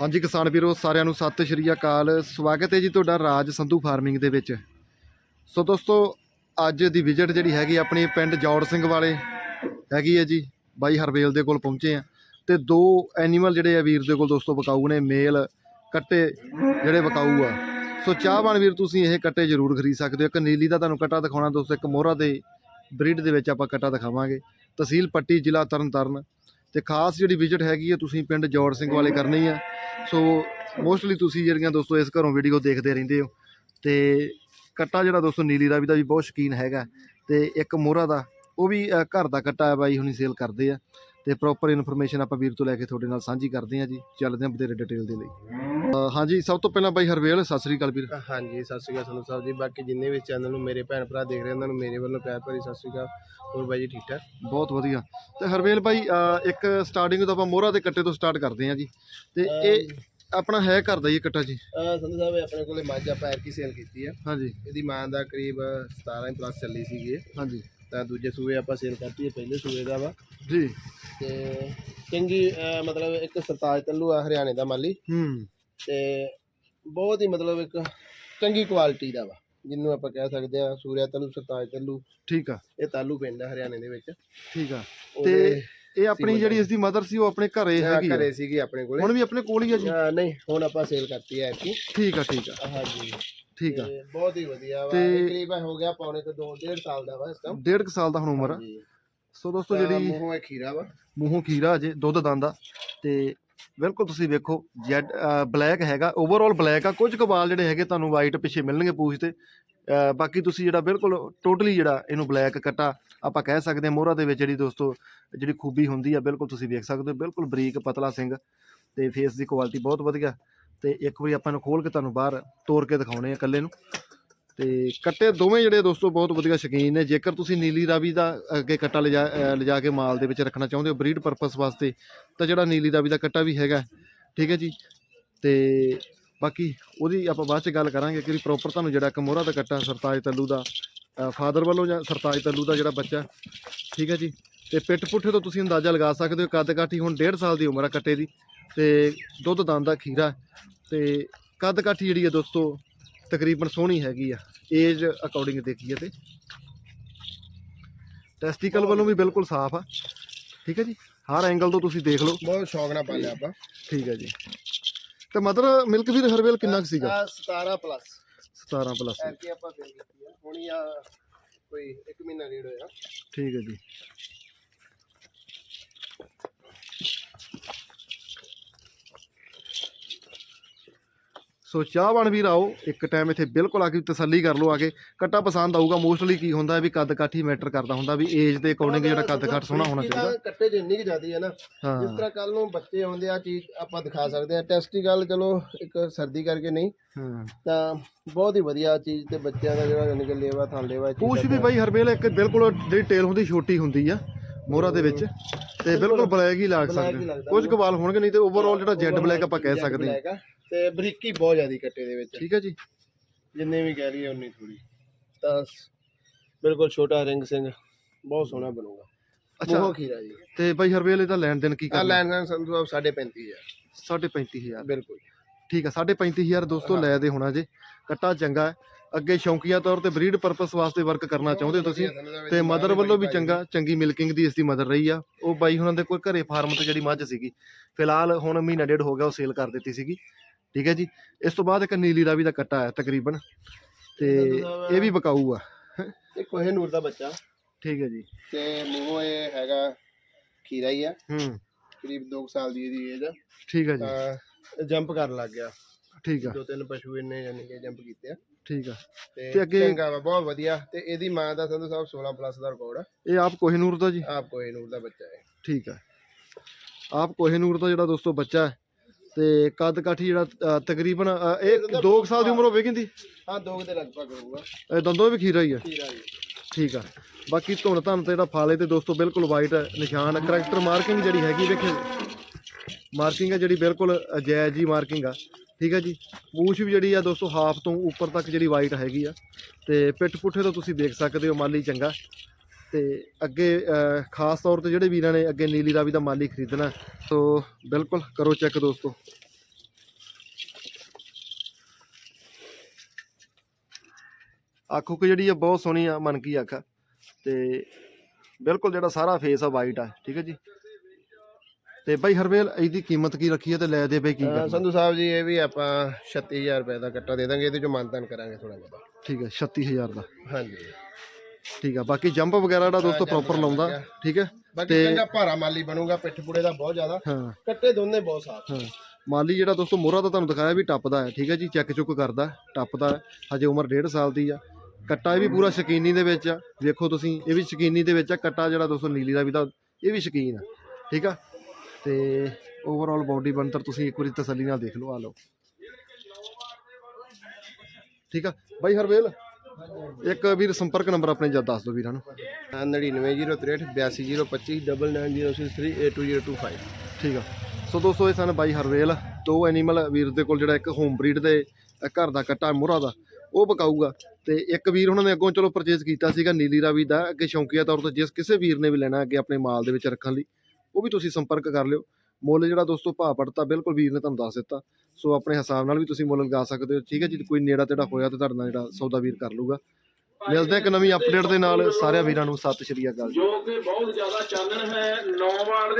ਹਾਂਜੀ ਕਿਸਾਨ ਵੀਰੋ, ਸਾਰਿਆਂ ਨੂੰ ਸਤਿ ਸ਼੍ਰੀ ਅਕਾਲ। ਸਵਾਗਤ ਹੈ ਜੀ ਤੁਹਾਡਾ ਰਾਜ ਸੰਧੂ ਫਾਰਮਿੰਗ ਦੇ ਵਿੱਚ। ਸੋ ਦੋਸਤੋ, ਅੱਜ ਦੀ ਵਿਜ਼ਿਟ ਜਿਹੜੀ ਹੈਗੀ ਆਪਣੀ ਪਿੰਡ ਜੌੜ ਸਿੰਘ ਵਾਲੇ ਹੈਗੀ ਹੈ ਜੀ, ਬਾਈ ਹਰਵੇਲ ਦੇ ਕੋਲ ਪਹੁੰਚੇ ਆ। ਤੇ ਦੋ ਐਨੀਮਲ ਜਿਹੜੇ ਆ ਵੀਰ ਦੇ ਕੋਲ ਦੋਸਤੋ ਬਕਾਊ ਨੇ, ਮੇਲ, ਕੱਟੇ ਜਿਹੜੇ ਬਕਾਊ ਆ। ਸੋ ਚਾਹਵਾਨ ਵੀਰ, ਤੁਸੀਂ ਇਹ ਕੱਟੇ ਜ਼ਰੂਰ ਖਰੀਦ ਸਕਦੇ ਹੋ। ਇੱਕ ਨੀਲੀ ਦਾ ਤੁਹਾਨੂੰ ਕੱਟਾ ਦਿਖਾਉਣਾ ਦੋਸਤੋ, ਇੱਕ ਮੋਹਰਾ ਦੇ ਬਰੀਡ ਦੇ ਵਿੱਚ ਆਪਾਂ ਕੱਟਾ ਦਿਖਾਵਾਂਗੇ। ਤਹਿਸੀਲ ਪੱਟੀ, ਜ਼ਿਲ੍ਹਾ ਤਰਨਤਾਰਨ। ਤੇ ਖਾਸ ਜਿਹੜੀ ਵਿਜ਼ਿਟ ਹੈਗੀ ਹੈ ਤੁਸੀਂ ਪਿੰਡ ਜੋੜ ਸਿੰਘ ਵਾਲੇ ਕਰਨੀ ਆ। ਸੋ ਮੋਸਟਲੀ ਤੁਸੀਂ ਜਿਹੜੀਆਂ ਦੋਸਤੋ ਇਸ ਘਰੋਂ ਵੀਡੀਓ ਦੇਖਦੇ ਰਹਿੰਦੇ ਹੋ। ਤੇ ਕੱਟਾ ਜਿਹੜਾ ਦੋਸਤੋ ਨੀਲੀ ਰਾਵੀ ਦਾ ਵੀ ਬਹੁਤ ਸ਼ੌਕੀਨ ਹੈਗਾ। ਤੇ ਇੱਕ ਮੋਹਰਾ ਦਾ, ਉਹ ਵੀ ਘਰ ਦਾ ਕੱਟਾ ਹੈ ਬਾਈ ਹੁਣੀ ਸੇਲ ਕਰਦੇ ਆ। ਤੇ ਪ੍ਰੋਪਰ ਇਨਫੋਰਮੇਸ਼ਨ ਆਪਾਂ ਵੀਰ ਤੋਂ ਲੈ ਕੇ ਤੁਹਾਡੇ ਨਾਲ ਸਾਂਝੀ ਕਰਦੇ ਆ ਜੀ। ਚੱਲਦੇ ਆ ਬਥੇਰੇ ਡਿਟੇਲ ਦੇ ਲਈ। ਹਾਂਜੀ ਸਭ ਤੋਂ ਪਹਿਲਾਂ ਬਾਈ ਹਰਵੇਲ ਸਤਿ ਸ੍ਰੀ ਅਕਾਲ ਵੀਰ। ਹਾਂਜੀ ਸਤਿ ਸ਼੍ਰੀ ਅਕਾਲ ਸੰਧੂ ਸਾਹਿਬ ਜੀ। ਬਾਕੀ ਜਿੰਨੇ ਵੀ ਚੈਨਲ ਨੂੰ ਮੇਰੇ ਭੈਣ ਭਰਾ ਦੇਖ ਰਹੇ ਉਹਨਾਂ ਨੂੰ ਮੇਰੇ ਵੱਲੋਂ ਪਿਆਰ ਭਰੀ ਸਤਿ ਸ਼੍ਰੀ ਅਕਾਲ। ਹੋਰ ਬਾਈ ਜੀ ਠੀਕ ਠਾਕ? ਬਹੁਤ ਵਧੀਆ। ਤੇ ਹਰਵੇਲ ਬਾਈ ਇੱਕ ਸਟਾਰਟਿੰਗ ਤੋਂ ਆਪਾਂ ਮੋਹਰਾ ਦੇ ਕੱਟੇ ਤੋਂ ਸਟਾਰਟ ਕਰਦੇ ਆ ਜੀ। ਤੇ ਇਹ ਆਪਣਾ ਹੈ ਘਰ ਦਾ ਹੀ ਕੱਟਾ ਜੀ? ਸੰਧੂ ਸਾਹਿਬ ਆਪਣੇ ਕੋਲੇ ਮੱਝ ਆਪਾਂ ਐਰਕੀ ਸੇਲ ਕੀਤੀ ਆ। ਹਾਂਜੀ। ਇਹਦੀ ਮਾਂ ਦਾ ਕਰੀਬ 17 ਪਲੱਸ ਚੱਲੀ ਸੀਗੀ। ਹਾਂਜੀ। ਤਾਂ ਦੂਜੇ ਸੂਏ ਆਪਾਂ ਸੇਲ ਕਰਤੀ ਹੈ ਪਹਿਲੇ ਸੂਏ ਦਾ ਵਾ। ਜੀ। ਤੇ ਚੰਗੀ ਮਤਲਬ ਇੱਕ ਸਰਤਾਜ ਤੱਲੂ ਆ ਹਰਿਆਣੇ ਦਾ ਮਾਲੀ। ਹੂੰ। ਤੇ ਬਹੁਤ ਹੀ ਮਤਲਬ ਇੱਕ ਚੰਗੀ ਕੁਆਲਿਟੀ ਦਾ ਵਾ ਜਿਹਨੂੰ ਆਪਾਂ ਕਹਿ ਸਕਦੇ ਆ ਸੂਰਿਆ ਤੱਲੂ ਸਰਤਾਜ ਤੱਲੂ ਠੀਕ ਆ। ਇਹ ਤਾਲੂ ਪਿੰਡ ਆ ਹਰਿਆਣੇ ਦੇ ਵਿੱਚ। ਠੀਕ ਆ। ਉਹਦੇ ਇਹ ਆਪਣੀ ਜਿਹੜੀ ਇਸ ਦੀ ਮਦਰ ਸੀ ਉਹ ਆਪਣੇ ਘਰੇ ਹਾਂ, ਹੈਗੀ ਆ? ਘਰੇ ਸੀਗੀ ਆਪਣੇ ਕੋਲੇ। ਹੁਣ ਵੀ ਆਪਣੇ ਕੋਲ ਹੀ ਆ ਜੀ? ਅਹ ਨਹੀਂ ਹੁਣ ਆਪਾਂ ਸੇਲ ਕਰਤੀ ਹੈ ਐਰਕੀ ਠੀਕ ਆ ਠੀਕ ਆ। ਹਾਂਜੀ। ਠੀਕ ਆ। ਤੇ ਬਹੁਤ ਹੀ ਵਧੀਆ ਵਾ। ਤੇ- ਇਹ ਕਰੀਬਨ ਹੋ ਗਿਆ ਪੌਣੇ ਤੋਂ 2 1.5 ਸਾਲ ਦਾ ਵਾ ਇਸ ਟਾਈਮ ਡੇਢ ਕੁ ਸਾਲ ਦਾ ਹੁਣ ਉਮਰ ਆ। ਸੋ ਦੋਸਤੋ ਜਿਹੜੀ ਮੂੰਹੋਂ ਇਹ ਖੀਰਾ ਵਾ। ਮੂੰਹੋਂ ਖੀਰਾ ਅਜੇ ਦੁੱਧ ਦੰਦਾ ਤੇ ਬਿਲਕੁਲ ਤੁਸੀਂ ਵੇਖੋ, ਜੈਡ ਬਲੈਕ ਹੈਗਾ। ਓਵਰਆਲ ਬਲੈਕ ਆ, ਕੁਝ ਕਬਾਲ ਜਿਹੜੇ ਹੈਗੇ ਤੁਹਾਨੂੰ ਵਾਈਟ ਪਿੱਛੇ ਮਿਲਣਗੇ ਪੂਛ ਤੇ। ਬਾਕੀ ਤੁਸੀਂ ਜਿਹੜਾ ਬਿਲਕੁਲ ਟੋਟਲੀ ਜਿਹੜਾ ਇਹਨੂੰ ਬਲੈਕ ਕੱਟਾ, ਆਪਾਂ ਕਹਿ ਸਕਦੇ ਹਾਂ ਮੋਹਰਾ ਦੇ ਵਿੱਚ ਜਿਹੜੀ ਦੋਸਤੋ, ਜਿਹੜੀ ਖੂਬੀ ਹੁੰਦੀ ਆ, ਬਿਲਕੁਲ ਤੁਸੀਂ ਵੇਖ ਸਕਦੇ ਹੋ, ਬਿਲਕੁਲ ਬਰੀਕ ਪਤਲਾ ਸਿੰਘ। ਤੇ ਫੇਸ ਦੀ ਕੁਆਲਿਟੀ ਬਹੁਤ ਵਧੀਆ। ਤੇ ਇੱਕ ਵਾਰੀ ਆਪਾਂ ਇਹਨੂੰ ਖੋਲ ਕੇ ਤੁਹਾਨੂੰ ਬਾਹਰ ਤੋੜ ਕੇ ਦਿਖਾਉਣੇ ਆ ਇਕੱਲੇ ਨੂੰ। ਤੇ ਕੱਟੇ ਦੋਵੇਂ ਜਿਹੜੇ ਦੋਸਤੋ ਬਹੁਤ ਵਧੀਆ ਸ਼ੌਕੀਨ ਨੇ। ਜੇਕਰ ਤੁਸੀਂ ਨੀਲੀ ਰਾਵੀ ਦਾ ਅੱਗੇ ਕੱਟਾ ਲਿਜਾ ਲਿਜਾ ਕੇ ਮਾਲ ਦੇ ਵਿੱਚ ਰੱਖਣਾ ਚਾਹੁੰਦੇ ਹੋ ਬਰੀਡ ਪਰਪਸ ਵਾਸਤੇ, ਤਾਂ ਜਿਹੜਾ ਨੀਲੀ ਰਾਵੀ ਦਾ ਕੱਟਾ ਵੀ ਹੈਗਾ। ਠੀਕ ਹੈ ਜੀ? ਤੇ ਬਾਕੀ ਉਹਦੀ ਆਪਾਂ ਬਾਅਦ ਚ ਗੱਲ ਕਰਾਂਗੇ ਕਿ ਪ੍ਰੋਪਰ ਤੁਹਾਨੂੰ ਜਿਹੜਾ ਇੱਕ ਦਾ ਕੱਟਾ ਸਰਤਾਜ ਤੱਲੂ ਦਾ ਫਾਦਰ ਵੱਲੋਂ ਜਾਂ ਸਰਤਾਜ ਤੱਲੂ ਦਾ ਜਿਹੜਾ ਬੱਚਾ। ਠੀਕ ਹੈ ਜੀ? ਤੇ ਪਿੱਠ ਪੁੱਠੇ ਤੋਂ ਤੁਸੀਂ ਅੰਦਾਜ਼ਾ ਲਗਾ ਸਕਦੇ ਹੋ ਕੱਦ ਕਾਠੀ ਹੁਣ 1.5 ਸਾਲ ਦੀ ਉਮਰ ਆ ਕੱਟੇ ਦੀ। ਤੇ ਦੁੱਧ ਦੰਦ ਦਾ ਖੀਰਾ। ਤੇ ਕੱਦ ਕਾਠੀ ਜਿਹੜੀ ਹੈ ਦੋਸਤੋ ਤਕਰੀਬਨ ਸੋਹਣੀ ਹੈਗੀ ਆ। ਏਜ ਅਕੋਰਡਿੰਗ ਦੇਖੀਏ ਤੇ। ਟੈਸਟੀਕਲ ਵੱਲੋਂ ਵੀ ਬਿਲਕੁਲ ਸਾਫ਼ ਆ। ਠੀਕ ਹੈ ਜੀ? ਹਰ ਐਂਗਲ ਤੋਂ ਤੁਸੀਂ ਦੇਖ ਲਓ। ਬਹੁਤ ਸ਼ੌਕ ਨਾਲ ਪਾਲਿਆ ਆਪਾਂ। ਠੀਕ ਹੈ ਜੀ। ਤੇ ਮਦਰ ਮਿਲਕ ਵੀਰ ਹਰਵੇਲ ਕਿੰਨਾ ਕੁ ਸੀਗਾ? ਆਹ 17 ਪਲੱਸ 17 ਪਲੱਸ ਐਰਕੀ ਆਪਾਂ ਸੇਲ ਕੀਤੀ ਆ ਹੁਣੀ ਆ ਕੋਈ 1 ਮਹੀਨਾ ਡੇਢ ਹੋਇਆ। ਠੀਕ ਹੈ ਜੀ। ਸੋ ਚਾਹਵਾਨ ਵੀਰ ਆਓ ਇੱਕ ਟਾਈਮ ਇੱਥੇ ਬਿਲਕੁਲ ਆ ਕੇ ਤਸੱਲੀ ਕਰ ਲਓ ਆ ਕੇ। ਕੱਟਾ ਪਸੰਦ ਆਊਗਾ ਮੋਸਟਲੀ ਕੀ ਹੁੰਦਾ ਵੀ ਕੱਦ ਕਾਠੀ ਮੈਟਰ ਕਰਦਾ ਹੁੰਦਾ ਵੀ ਏਜ ਦੇ ਅਕੋਰਡਿੰਗ ਜਿਹੜਾ ਕੱਦ ਕਾਠ ਸੋਹਣਾ ਹੋਣਾ ਚਾਹੀਦਾ। ਕੱਟੇ ਚ ਇੰਨੀ ਕੁ ਜ਼ਿਆਦੀ ਹੈ ਨਾ। ਜਿਸ ਤਰ੍ਹਾਂ ਕੱਲ ਨੂੰ ਬੱਚੇ ਆਉਂਦੇ ਆ ਚੀਜ਼ ਆਪਾਂ ਦਿਖਾ ਸਕਦੇ ਆ। ਟੈਸਟੀਕਲ ਚਲੋ ਇੱਕ ਸਰਦੀ ਕਰਕੇ ਨਹੀਂ। ਤਾਂ ਬਹੁਤ ਹੀ ਵਧੀਆ ਚੀਜ਼ ਤੇ ਬੱਚਿਆਂ ਦਾ ਜਿਹੜਾ ਨਿਕਲ ਲੇਵਾ ਥਾਂ ਲੇਵਾ ਪੂਛ ਵੀ ਬਾਈ ਹਰਵੇਲ ਇੱਕ ਬਿਲਕੁਲ ਜਿਹੜੀ ਟੇਲ ਹੁੰਦੀ ਛੋਟੀ ਹੁੰਦੀ ਆ ਮੋਹਰਾ ਦੇ ਵਿੱਚ। ਤੇ ਬਿਲਕੁਲ ਬਲੈਕ ਹੀ ਲੱਗ ਸਕਦੇ ਕੁਝ ਕਵਾਲ ਹੋਣਗੇ ਨਹੀਂ ਤੇ ਓਵਰਆਲ ਜਿਹੜਾ ਜੈਡ ਬਲੈਕ ਆਪਾਂ ਕਹਿ ਸਕਦੇ ਹਾਂ ਤੇ ਬਰੀਕੀ ਬਹੁਤ ਜ਼ਿਆਦੀ ਕੱਟੇ ਦੇ ਵਿੱਚ। ਠੀਕ ਹੈ ਜੀ। ਜਿੰਨੇ ਵੀ ਕਹਿ ਲਈਏ ਉਨੀ ਥੋੜੀ ਤਾਂ ਬਿਲਕੁਲ ਛੋਟਾ ਰਿੰਗ ਸਿੰਘ ਬਹੁਤ ਸੋਹਣਾ ਬਣੂਗਾ। ਅੱਛਾ। ਮੂੰਹੋਂ ਖੀਰਾ ਜੀ। ਤੇ ਬਾਈ ਹਰਵੇਲ ਇਹਦਾ ਲੈਣ ਦੇਣ ਕੀ ਆ ਕਰਨਾ? ਲੈਣ ਲੈਣ ਸੰਧੂ ਸਾਹਿਬ 35000 ਸਾਢੇ 35000 ਬਿਲਕੁਲ। ਠੀਕ ਆ ਸਾਢੇ 35000 ਦੋਸਤੋ ਲੈ ਦੇ ਹੋਣਾ ਜੇ। ਕੱਟਾ ਚੰਗਾ ਹੈ। ਅੱਗੇ ਸ਼ੌਂਕੀਆ ਤੌਰ ਤੇ ਬਰੀਡ ਪਰਪਸ ਵਾਸਤੇ ਵਰਕ ਕਰਨਾ ਚਾਹੁੰਦੇ ਹੋ ਤੁਸੀਂ। ਤੇ ਮਦਰ ਵੱਲੋਂ ਵੀ ਚੰਗਾ ਚੰਗੀ ਮਿਲਕਿੰਗ ਦੀ ਇਸ ਦੀ ਮਦਰ ਰਹੀ ਆ। ਉਹ ਬਾਈ ਹੁਣਾਂ ਦੇ ਕੋਈ ਘਰੇ ਫਾਰਮ ਤੇ ਜਿਹੜੀ ਮੱਝ ਸੀਗੀ ਫਿਲਹਾਲ ਹੁਣ ਮਹੀਨਾ ਡੇਢ ਹੋ ਗਿਆ ਉਹ ਸੇਲ ਕਰ ਦਿੱਤੀ ਸੀਗੀ। ਠੀਕ ਹੈ ਜੀ? ਇਸ ਤੋਂ ਬਾਅਦ ਇੱਕ ਨੀਲੀ ਰਾਵੀ ਦਾ ਕੱਟਾ ਹੈ ਤਕਰੀਬਨ ਤੇ ਇਹ ਵੀ ਬਕਾਊ ਆ। ਇਹ ਕੋਹੇ ਨੂਰ ਦਾ ਬੱਚਾ। ਠੀਕ ਹੈ ਜੀ। ਤੇ ਮੂੰਹੋਂ ਇਹ ਹੈਗਾ ਖੀਰਾ ਹੀ ਆ। ਹੂੰ। ਕਰੀਬ 2 ਸਾਲ ਦੀ ਇਹਦੀ ਏਜ ਆ। ਠੀਕ ਹੈ ਜੀ। ਜੰਪ ਕਰਨ ਲੱਗ ਗਿਆ। ਠੀਕ ਆ। ਦੋ ਤਿੰਨ ਪਸ਼ੂ ਇਹਨੇ ਯਾਨੀ ਕਿ ਜੰਪ ਕੀਤੇ ਆ। ਠੀਕ ਆ। ਤੇ ਅੱਗੇ- ਚੰਗਾ ਵਾ ਬਹੁਤ ਵਧੀਆ। ਤੇ ਇਹਦੀ ਮਾਂ ਦਾ ਸੰਧੂ ਸਾਹਿਬ 16 ਪਲੱਸ ਦਾ ਰਿਕਾਰਡ ਆ। ਇਹ ਆਪ ਕੋਹਿਨੂਰ ਦਾ ਜੀ। ਆਪ ਕੋਹੇ ਨੂਰ ਦਾ ਬੱਚਾ ਹੈ। ਠੀਕ ਹੈ ਆਪ ਕੋਹਿਨੂਰ ਦਾ ਜਿਹੜਾ ਦੋਸਤੋ ਬੱਚਾ ਹੈ ਤੇ ਕੱਦ ਕਾਠੀ ਜਿਹੜਾ ਤਕਰੀਬਨ ਇਹ 2 ਸਾਲ ਦੀ ਉਮਰ ਹੋਵੇਗੀ ਦੀ ਹਾਂ ਦੋ ਕੁ ਦੇ ਲਗਭਗ ਹੋਊਗਾ। ਇਹ ਦੰਦੋਂ ਵੀ ਖੀਰਾ ਹੀ ਖੀਰਾ ਜੀ ਠੀਕ ਆ। ਬਾਕੀ ਧੁਣ ਧਨ ਤੇ ਜਿਹੜਾ ਫਾਲੇ ਤੇ ਦੋਸਤੋ ਬਿਲਕੁਲ ਵਾਈਟ ਨਿਸ਼ਾਨ ਕਰੈਕਟਰ ਮਾਰਕਿੰਗ ਜਿਹੜੀ ਹੈਗੀ ਵੇਖੋ। ਮਾਰਕਿੰਗ ਹੈ ਜਿਹੜੀ ਬਿਲਕੁਲ ਜਾਇਜ਼ ਜੀ ਮਾਰਕਿੰਗ ਆ। ਠੀਕ ਹੈ ਜੀ? ਪੂਛ ਵੀ ਜਿਹੜੀ ਆ ਦੋਸਤੋ ਹਾਫ ਤੋਂ ਉੱਪਰ ਤੱਕ ਜਿਹੜੀ ਵਾਈਟ ਹੈਗੀ ਆ। ਤੇ ਪਿੱਠ ਪੁੱਠੇ ਤੋਂ ਤੁਸੀਂ ਦੇਖ ਸਕਦੇ ਹੋ ਮਾਲੀ ਚੰਗਾ। ਤੇ ਅੱਗੇ ਖਾਸ ਤੌਰ ਤੇ ਜਿਹੜੇ ਵੀਰਾਂ ਨੇ ਅੱਗੇ ਨੀਲੀ ਰਾਵੀ ਦਾ ਮਾਲੀ ਖਰੀਦਣਾ ਸੋ ਬਿਲਕੁਲ ਕਰੋ ਚੈੱਕ ਦੋਸਤੋ। ਅੱਖ ਕਿ ਜਿਹੜੀ ਆ ਬਹੁਤ ਸੋਹਣੀ ਆ ਮਨ ਕੀ ਅੱਖ ਤੇ ਬਿਲਕੁਲ ਜਿਹੜਾ ਸਾਰਾ ਫੇਸ ਆ ਵਾਈਟ ਆ ਠੀਕ ਹੈ ਜੀ? ਤੇ ਬਾਈ ਹਰਵੇਲ ਇਹਦੀ ਕੀਮਤ ਕੀ ਰੱਖੀ ਹੈ ਤੇ ਲੈ ਦੇ ਬਈ ਕੀ ਕਰ ਸੰਧੂ ਸਾਹਿਬ ਜੀ ਇਹ ਵੀ ਆਪਾਂ 36000 ਰੁਪਏ ਦਾ ਕੱਟਾ ਦੇ ਦਾਂਗੇ ਇਹਦੇ ਚੋਂ ਮਾਨਤਨ ਕਰਾਂਗੇ ਥੋੜਾ ਬਹੁਤਾ ਠੀਕ ਹੈ 36000 ਦਾ। ਹਾਂਜੀ। ਠੀਕ ਆ ਬਾਕੀ ਜੰਪ ਵਗੈਰਾ ਦਾ ਦੋਸਤੋ ਪ੍ਰੋਪਰ ਲਾਉਂਦਾ। ਠੀਕ ਹੈ ਬਾਕੀ ਤੇ- ਚੰਗਾ ਭਾਰਾ ਮਾਲੀ ਬਣੂਗਾ ਪਿੱਠ ਪੁੜੇ ਦਾ ਬਹੁਤ ਜ਼ਿਆਦਾ। ਹਾਂ। ਕੱਟੇ ਦੋਨੇ ਬਹੁਤ ਸਾਫ਼ ਹਾਂ। ਮਾਲੀ ਜਿਹੜਾ ਦੋਸਤੋ ਮੋਹਰਾ ਤਾਂ ਤੁਹਾਨੂੰ ਦਿਖਾਇਆ ਵੀ ਟੱਪਦਾ ਹੈ ਠੀਕ ਹੈ ਜੀ ਚੈੱਕ ਚੁੱਕ ਕਰਦਾ ਟੱਪਦਾ ਹੈ। ਹਜੇ ਉਮਰ 1.5 ਸਾਲ ਦੀ ਆ। ਕੱਟਾ ਇਹ ਵੀ ਪੂਰਾ ਸ਼ਕੀਨੀ ਦੇ ਵਿੱਚ ਆ। ਵੇਖੋ ਤੁਸੀਂ ਇਹ ਵੀ ਸ਼ਕੀਨੀ ਦੇ ਵਿੱਚ ਆ। ਕੱਟਾ ਜਿਹੜਾ ਦੋਸਤੋ ਨੀਲੀ ਦਾ ਵੀ ਤਾਂ ਇਹ ਵੀ ਸ਼ਕੀਨ ਆ ਠੀਕ ਆ? ਤੇ ਓਵਰਆਲ ਬਾਡੀ ਬਣਤਰ ਤੁਸੀਂ ਇੱਕ ਵਾਰੀ ਤਸੱਲੀ ਨਾਲ ਦੇਖ ਲਓ ਆ ਲਓ। ਠੀਕ ਆ? ਬਾਈ ਹਰਵੇਲ। ਇੱਕ ਵੀਰ ਸੰਪਰਕ ਨੰਬਰ ਆਪਣੇ ਜਦ ਦੱਸ ਦਿਓ ਵੀਰਾਂ ਨੂੰ। 99063 82025 9906382025 ਠੀਕ ਆ। ਸੋ ਦੋਸਤੋ ਇਹ ਸਨ ਬਾਈ ਹਰਵੇਲ। ਦੋ ਐਨੀਮਲ ਵੀਰ ਦੇ ਕੋਲ ਜਿਹੜਾ ਇੱਕ ਹੋਮ ਬਰੀਡ ਦੇ ਘਰ ਦਾ ਕੱਟਾ ਮੁਰਾ ਦਾ ਉਹ ਬਕਾਊਗਾ ਤੇ ਇੱਕ ਵੀਰ ਉਹਨਾਂ ਨੇ ਅੱਗੋਂ ਚਲੋ ਪਰਚੇਜ਼ ਕੀਤਾ ਸੀਗਾ ਨੀਲੀ ਰਾਵੀ ਦਾ ਅੱਗੇ ਸ਼ੌਂਕੀਆ ਤੌਰ ਤੇ ਜਿਸ ਕਿਸੇ ਵੀਰ ਨੇ ਵੀ ਲੈਣਾ ਅੱਗੇ ਆਪਣੇ ਮਾਲ ਦੇ ਵਿੱਚ ਰੱਖਣ ਲਈ। ਉਹ ਵੀ ਤੁਸੀਂ ਸੰਪਰਕ ਕਰ ਲਿਓ। ਮੁੱਲ ਜਿਹੜਾ ਦੋਸਤੋ ਭਾਅ ਪੜਤਾ, ਬਿਲਕੁਲ ਵੀਰ ਨੇ ਤੁਹਾਨੂੰ ਦੱਸ ਦਿੱਤਾ। ਸੋ ਆਪਣੇ ਹਿਸਾਬ ਨਾਲ ਵੀ ਤੁਸੀਂ ਮੁੱਲ ਲਗਾ ਸਕਦੇ ਹੋ। ਠੀਕ ਹੈ ਜੀ, ਕੋਈ ਨੇੜਾ ਤੇੜਾ ਹੋਇਆ ਤੇ ਤੁਹਾਡੇ ਨਾਲ ਜਿਹੜਾ ਸੌਦਾ ਵੀਰ ਕਰ ਲੂਗਾ ਮਿਲਦੇ ਇੱਕ ਨਵੀਂ ਅਪਡੇਟ ਦੇ ਨਾਲ। ਸਾਰਿਆਂ ਵੀਰਾਂ ਨੂੰ ਸਤਿ ਸ਼੍ਰੀ ਅਕਾਲ ਜੋ। ਕਿ ਬਹੁਤ ਜ਼ਿਆਦਾ ਚਾਨਣ ਹੈ 9 ਵਾਰ